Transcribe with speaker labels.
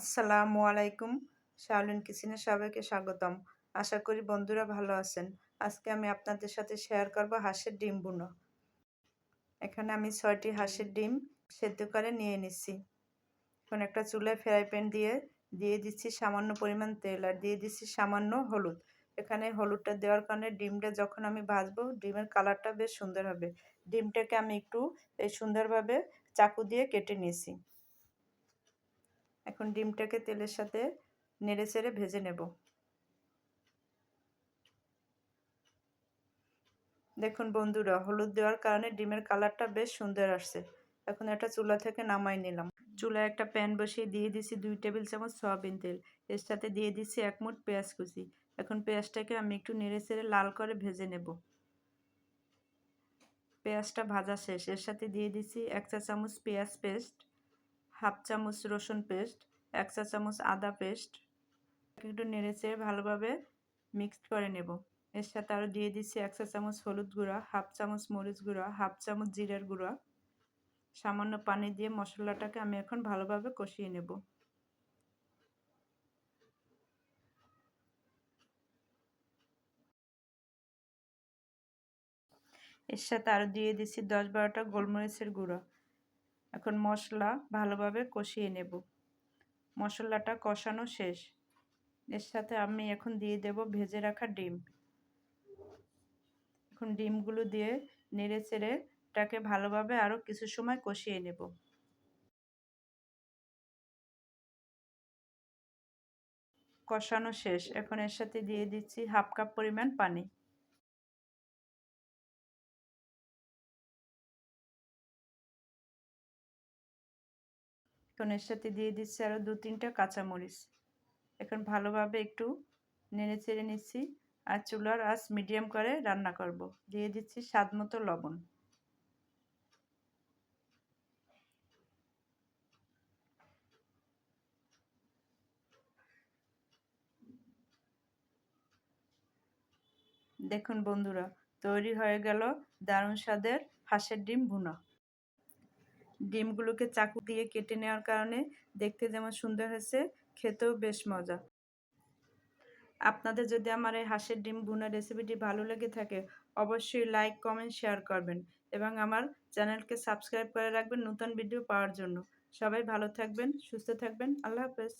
Speaker 1: আসসালামু আলাইকুম, শাওলিন কিচেনে সবাইকে স্বাগতম। আশা করি বন্ধুরা ভালো আছেন। আজকে আমি আপনাদের সাথে শেয়ার করব হাঁসের ডিম বুনো। এখানে আমি ছয়টি হাঁসের ডিম সেদ্ধ করে নিয়ে নিচ্ছি। এখন একটা চুলায় ফ্রাই প্যান দিয়ে দিয়ে দিচ্ছি সামান্য পরিমাণ তেল আর দিয়ে দিচ্ছি সামান্য হলুদ। এখানে হলুদটা দেওয়ার কারণে ডিমটা যখন আমি ভাজবো, ডিমের কালারটা বেশ সুন্দর হবে। ডিমটাকে আমি একটু এই সুন্দরভাবে চাকু দিয়ে কেটে নিয়েছি। এখন ডিমটাকে তেলের সাথে নেড়ে চেড়ে ভেজে নেব। দেখুন বন্ধুরা, হলুদ দেওয়ার কারণে ডিমের কালারটা বেশ সুন্দর আসছে। এখন একটা চুলা থেকে নামাই নিলাম। চুলায় একটা প্যান বসিয়ে দিয়ে দিছি দুই টেবিল চামচ সয়াবিন তেল। এর সাথে দিয়ে দিচ্ছি এক মুঠ পেঁয়াজ কুচি। এখন পেঁয়াজটাকে আমি একটু নেড়ে চেড়ে লাল করে ভেজে নেব। পেঁয়াজটা ভাজা শেষ। এর সাথে দিয়ে দিচ্ছি এক চা চামচ পেঁয়াজ পেস্ট। হাফ চামচ রসুন পেস্ট, এক চা চামচ আদা পেস্ট। একটু নেড়েচে ভালোভাবে মিক্সড করে নেব। এর সাথে আরও দিয়ে দিচ্ছি এক চা চামচ হলুদ গুঁড়া, হাফ চামচ মরিচ গুঁড়া, হাফ চামচ জিরের গুঁড়া। সামান্য পানি দিয়ে মশলাটাকে আমি এখন ভালোভাবে কষিয়ে নেব। এর সাথে আরও দিয়ে দিচ্ছি দশ বারোটা গোলমরিচের গুঁড়ো। এখন মশলা ভালোভাবে কষিয়ে নেব। মশলাটা কষানো শেষ। এর সাথে আমি এখন দিয়ে দেব ভেজে রাখা ডিম। এখন ডিমগুলো দিয়ে নেড়ে চেড়ে এটাকে ভালোভাবে আরও কিছু সময় কষিয়ে নেব। কষানো শেষ। এখন এর সাথে দিয়ে দিচ্ছি হাফ কাপ পরিমাণ পানি। এখন সাথে দিয়ে দিচ্ছি আরও দু তিনটা কাঁচামরিচ। এখন ভালোভাবে একটু নেড়ে চেড়ে নিচ্ছি আর চুলার আঁচ মিডিয়াম করে রান্না করব। দিয়ে দিচ্ছি স্বাদ মতো লবণ। দেখুন বন্ধুরা, তৈরি হয়ে গেল দারুণ স্বাদের হাঁসের ডিম ভুনা। ডিমগুলোকে চাকু দিয়ে কেটে নেওয়ার কারণে দেখতে যেমন সুন্দর হয়েছে, খেতেও বেশ মজা। আপনাদের যদি আমার এই হাঁসের ডিম বুনা রেসিপিটি ভালো লেগে থাকে, অবশ্যই লাইক কমেন্ট শেয়ার করবেন এবং আমার চ্যানেলকে সাবস্ক্রাইব করে রাখবেন নতুন ভিডিও পাওয়ার জন্য। সবাই ভালো থাকবেন, সুস্থ থাকবেন, আল্লাহ হাফেজ।